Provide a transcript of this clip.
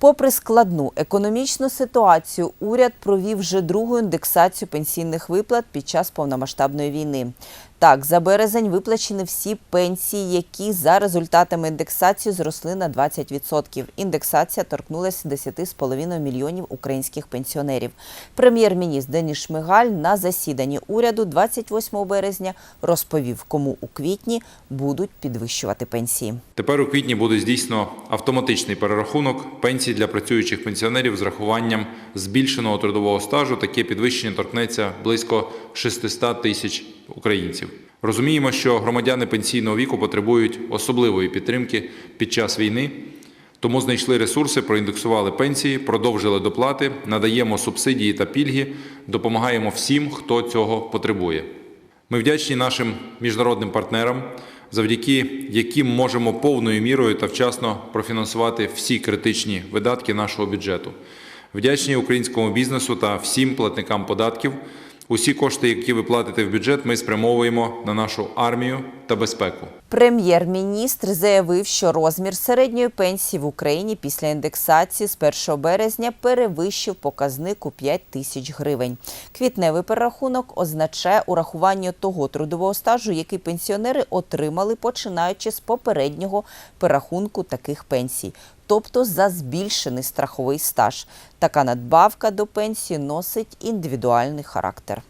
Попри складну економічну ситуацію, уряд провів вже другу індексацію пенсійних виплат під час повномасштабної війни. Так, за березень виплачені всі пенсії, які за результатами індексації зросли на 20%. Індексація торкнулася 10,5 мільйонів українських пенсіонерів. Прем'єр-міністр Деніс Шмигаль на засіданні уряду 28 березня розповів, кому у квітні будуть підвищувати пенсії. Тепер у квітні буде здійснено автоматичний перерахунок пенсій для працюючих пенсіонерів з рахуванням збільшеного трудового стажу. Таке підвищення торкнеться близько 600 тисяч українців. Розуміємо, що громадяни пенсійного віку потребують особливої підтримки під час війни. Тому знайшли ресурси, проіндексували пенсії, продовжили доплати, надаємо субсидії та пільги, допомагаємо всім, хто цього потребує. Ми вдячні нашим міжнародним партнерам, завдяки яким можемо повною мірою та вчасно профінансувати всі критичні видатки нашого бюджету. Вдячні українському бізнесу та всім платникам податків. Усі кошти, які ви платите в бюджет, ми спрямовуємо на нашу армію та безпеку. Прем'єр-міністр заявив, що розмір середньої пенсії в Україні після індексації з 1 березня перевищив показник у 5 тисяч гривень. Квітневий перерахунок означає урахування того трудового стажу, який пенсіонери отримали починаючи з попереднього перерахунку таких пенсій, тобто за збільшений страховий стаж. Така надбавка до пенсії носить індивідуальний характер.